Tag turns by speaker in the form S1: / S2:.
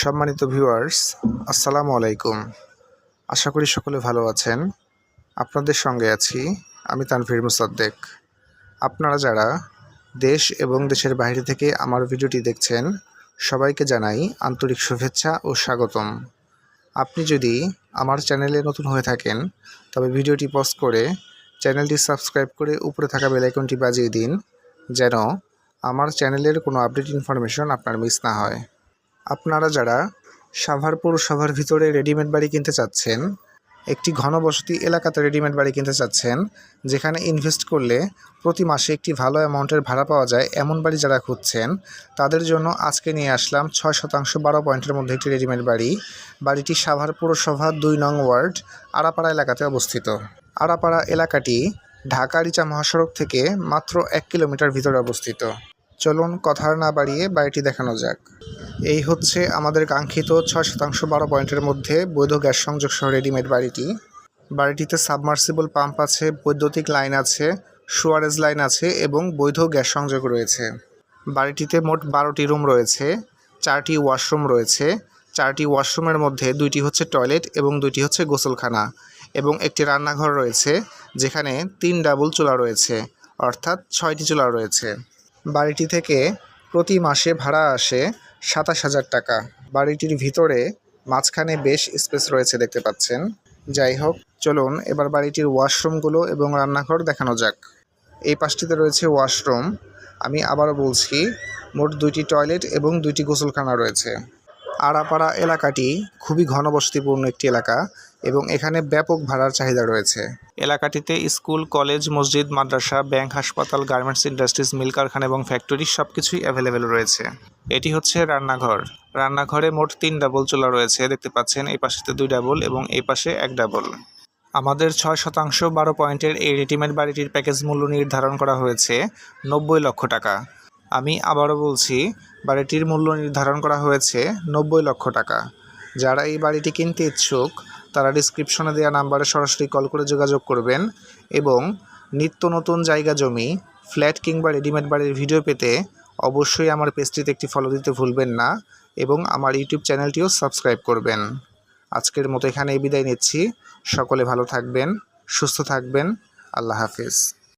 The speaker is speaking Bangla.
S1: সম্মানিত ভিউয়ার্স আসসালামু আলাইকুম। আশা করি সকলে ভালো আছেন। আপনাদের সঙ্গে আছি আমি তানভীর মুসাদ্দেক। আপনারা যারা দেশ এবং দেশের বাইরে থেকে আমার ভিডিওটি দেখছেন, সবাইকে জানাই আন্তরিক শুভেচ্ছা ও স্বাগতম। আপনি যদি আমার চ্যানেলে নতুন হয়ে থাকেন, তবে ভিডিওটি পজ করে চ্যানেলটি সাবস্ক্রাইব করে উপরে থাকা বেলাইকনটি বাজিয়ে দিন, যেন আমার চ্যানেলের কোনো আপডেট ইনফরমেশন আপনার মিস না হয়। আপনারা যারা সাভার পৌরসভার ভিতরে রেডিমেড বাড়ি কিনতে চাচ্ছেন, একটি ঘনবসতি এলাকাতে রেডিমেড বাড়ি কিনতে চাচ্ছেন, যেখানে ইনভেস্ট করলে প্রতি মাসে একটি ভালো অ্যামাউন্টের ভাড়া পাওয়া যায়, এমন বাড়ি যারা খুঁজছেন, তাদের জন্য আজকে নিয়ে আসলাম ছয় শতাংশ বারো পয়েন্টের মধ্যে একটি রেডিমেড বাড়ি। বাড়িটি সাভার পৌরসভা দুই নং ওয়ার্ড আড়াপাড়া এলাকাতে অবস্থিত। আড়াপাড়া এলাকাটি ঢাকা রিচা মহাসড়ক থেকে মাত্র এক কিলোমিটার ভিতরে অবস্থিত। চলুন কথা না বাড়িয়ে বাড়িটি দেখানো যাক। এই হচ্ছে আমাদের কাঙ্ক্ষিত ছয় শতাংশ বারো পয়েন্টের মধ্যে বৈধ গ্যাস সংযোগ সহ রেডিমেড বাড়িটি। বাড়িটিতে সাবমার্সিবল পাম্প আছে, বৈদ্যুতিক লাইন আছে, সুয়ারেজ লাইন আছে এবং বৈধ গ্যাস সংযোগ রয়েছে। বাড়িটিতে মোট বারোটি রুম রয়েছে, চারটি ওয়াশরুম রয়েছে, চারটি ওয়াশরুমের মধ্যে দুইটি হচ্ছে টয়লেট এবং দুইটি হচ্ছে গোসলখানা এবং একটি রান্নাঘর রয়েছে, যেখানে তিন ডাবল চুলা রয়েছে, অর্থাৎ ছয়টি চুলা রয়েছে। বাড়িটি থেকে প্রতি মাসে ভাড়া আসে সাতাশ হাজার টাকা। বাড়িটির ভিতরে মাঝখানে বেশ স্পেস রয়েছে দেখতে পাচ্ছেন। যাই হোক, চলুন এবার বাড়িটির ওয়াশরুমগুলো এবং রান্নাঘর দেখানো যাক। এই পাশটিতে রয়েছে ওয়াশরুম। আমি আবারও বলছি, মোট দুইটি টয়লেট এবং দুইটি গোসলখানা রয়েছে। আড়াপাড়া এলাকাটি খুবই ঘনবসতিপূর্ণ একটি এলাকা এবং এখানে ব্যাপক ভাড়ার চাহিদা রয়েছে। এলাকাটিতে স্কুল, কলেজ, মসজিদ, মাদ্রাসা, ব্যাংক, হাসপাতাল, গার্মেন্টস ইন্ডাস্ট্রিজ মিল কারখানা এবং ফ্যাক্টরি সব কিছুই অ্যাভেলেবেল রয়েছে। এটি হচ্ছে রান্নাঘর। রান্নাঘরে মোট তিন ডাবল চুলা রয়েছে, দেখতে পাচ্ছেন এই পাশেতে দুই ডাবল এবং এই পাশে এক ডাবল আমাদের ছয় শতাংশ বারো পয়েন্টের এই রেডিমেড বাড়িটির প্যাকেজ মূল্য নির্ধারণ করা হয়েছে নব্বই লক্ষ টাকা। আমি আবারও বলছি, বাড়িটির মূল্য নির্ধারণ করা হয়েছে নব্বই লক্ষ টাকা। যারা এই বাড়িটি কিনতে ইচ্ছুক, তারা ডিসক্রিপশনে দেওয়া নাম্বারে সরাসরি কল করে যোগাযোগ করবেন এবং নিত্য নতুন জায়গা জমি ফ্ল্যাট কিংবা রেডিমেড বাড়ির ভিডিও পেতে অবশ্যই আমার পেজটিতে একটি ফলো দিতে ভুলবেন না এবং আমার ইউটিউব চ্যানেলটিও সাবস্ক্রাইব করবেন। আজকের মতো এখানেই বিদায় নিচ্ছি। সকলে ভালো থাকবেন, সুস্থ থাকবেন। আল্লাহ হাফিজ।